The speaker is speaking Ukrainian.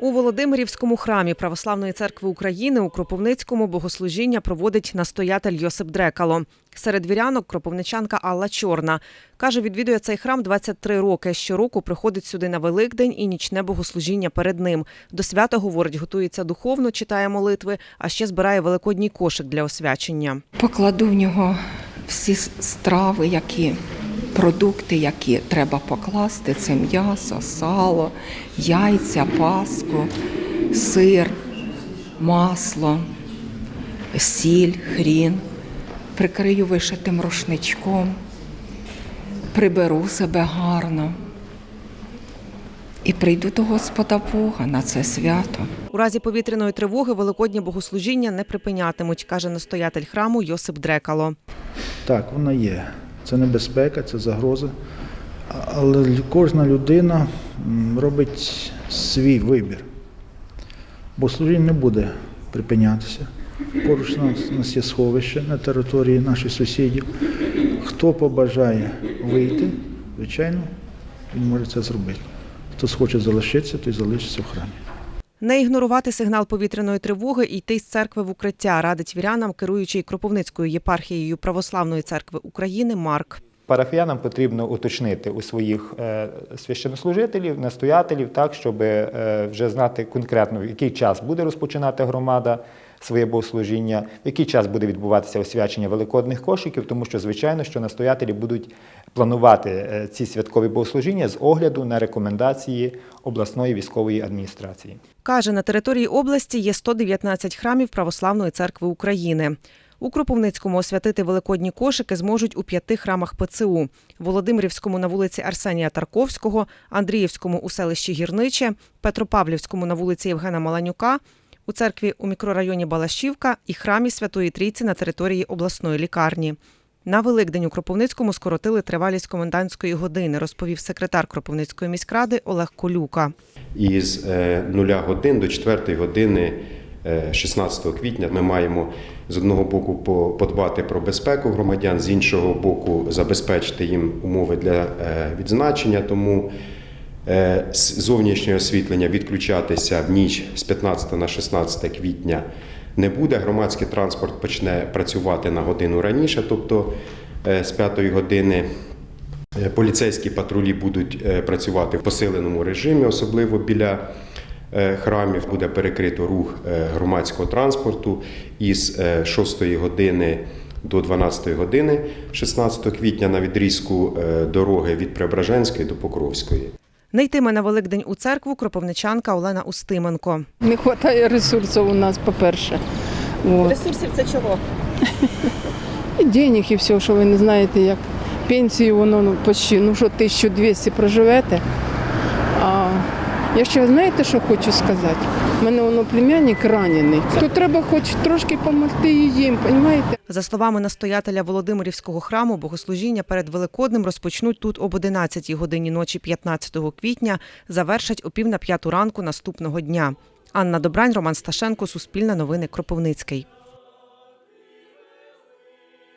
У Володимирівському храмі Православної церкви України у Кропивницькому богослужіння проводить настоятель Йосип Дрекало. Серед вірянок кропивничанка Алла Чорна каже, відвідує цей храм 23 роки. Щороку приходить сюди на Великдень і нічне богослужіння перед ним. До свята говорить, готується духовно, читає молитви, а ще збирає великодній кошик для освячення. Покладу в нього всі страви, які продукти, які треба покласти. Це м'ясо, сало, яйця, паску, сир, масло, сіль, хрін. Прикрию вишитим рушничком, приберу себе гарно і прийду до Господа Бога на це свято. У разі повітряної тривоги великодні богослужіння не припинятимуть, каже настоятель храму Йосип Дрекало. Так, вона є. Це небезпека, це загроза. Але кожна людина робить свій вибір. Бо служіння не буде припинятися. Поруч нас, нас є сховище на території наших сусідів. Хто побажає вийти, звичайно, він може це зробити. Хто схоче залишитися, той залишиться в храмі. Не ігнорувати сигнал повітряної тривоги і йти з церкви в укриття радить вірянам, керуючий Кропивницькою єпархією Православної церкви України Марк. Парафіянам потрібно уточнити у своїх е, священнослужителів, настоятелів, так, щоб е, вже знати конкретно, в який час буде розпочинати громада своє богослужіння, в який час буде відбуватися освячення великодних кошиків, тому що, звичайно, що настоятелі будуть планувати е, ці святкові богослужіння з огляду на рекомендації обласної військової адміністрації. Каже, на території області є 119 храмів Православної церкви України. У Кропивницькому освятити великодні кошики зможуть у п'яти храмах ПЦУ: Володимирівському на вулиці Арсенія Тарковського, Андріївському у селищі Гірниче, Петропавлівському на вулиці Євгена Маланюка, у церкві у мікрорайоні Балашівка і храмі Святої Трійці на території обласної лікарні. На Великдень у Кропивницькому скоротили тривалість комендантської години, розповів секретар Кропивницької міськради Олег Колюка. із е, 0 годин до 4 години 16 квітня ми маємо з одного боку подбати про безпеку громадян, з іншого боку забезпечити їм умови для е, відзначення. Тому е, зовнішнє освітлення відключатися в ніч з 15 на 16 квітня не буде. Громадський транспорт почне працювати на годину раніше, тобто е, з 5 години Е, Поліцейські патрулі будуть е, працювати в посиленому режимі, особливо біля е, храмів. Буде перекрито рух е, громадського транспорту із е, 6 години до 12 години 16 квітня на відрізку е, дороги від Преображенської до Покровської. Не йтиме на Великдень у церкву кропивничанка Олена Устименко. Не вистачає ресурсів у нас, по-перше. От. Ресурсів це чого? І денег, і все, що ви не знаєте, як пенсію воно ну, почти, ну що 1200 проживете. А я ще знаєте, що хочу сказати? У мене воно племянник ранений. То треба хоч трошки допомогти і їм, розумієте? За словами настоятеля Володимирівського храму, богослужіння перед Великоднем розпочнуть тут об 11 годині ночі 15 квітня, завершать о пів на п'яту ранку наступного дня. Анна Добрань, Роман Сташенко, Суспільне новини, Кропивницький.